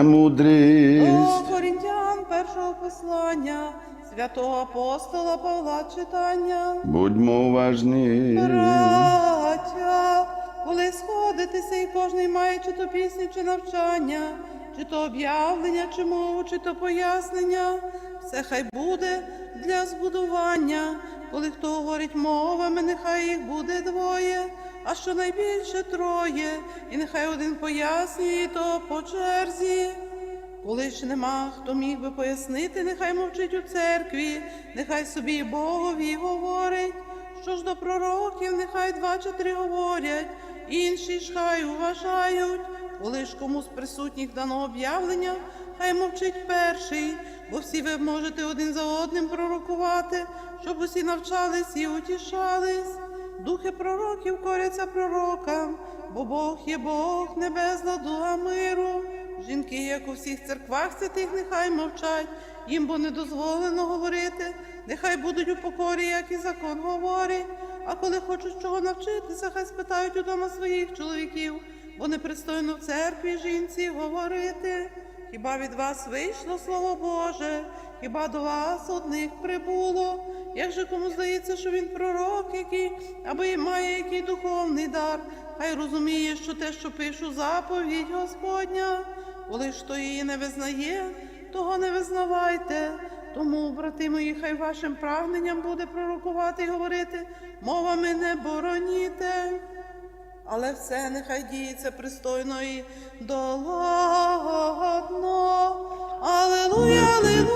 Мудрість. До Корінтян першого послання, святого апостола Павла читання. Будьмо уважні. Браття, коли сходитеся, і кожний має чи то пісню, чи навчання, чи то об'явлення, чи мову, чи то пояснення, все хай буде для збудування. Коли хто говорить мовами, нехай їх буде двоє, а що найбільше троє, і нехай один пояснює, то по черзі. Коли ж нема, хто міг би пояснити, нехай мовчить у церкві, нехай собі Богові говорить. Що ж до пророків, нехай два чи три говорять, інші ж хай уважають. Коли ж комусь присутніх дано об'явлення, хай мовчить перший, бо всі ви можете один за одним пророкувати, щоб усі навчались і утішались. Духи пророків коряться пророкам, бо Бог є Бог, небесна дуга миру. Жінки, як у всіх церквах святих, нехай мовчать, їм бо не дозволено говорити, нехай будуть у покорі, як і закон говорить. А коли хочуть чого навчитися, хай спитають удома своїх чоловіків, бо непристойно в церкві жінці говорити. Хіба від вас вийшло слово Боже, хіба до вас одних прибуло? Як же кому здається, що він пророк, який або й має який духовний дар, хай розуміє, що те, що пишу, заповідь Господня, коли ж хто її не визнає, того не визнавайте. Тому, брати мої, хай вашим прагненням буде пророкувати і говорити, мовами не бороніте. Але все нехай діється пристойно і доладно. Алелуя, Мир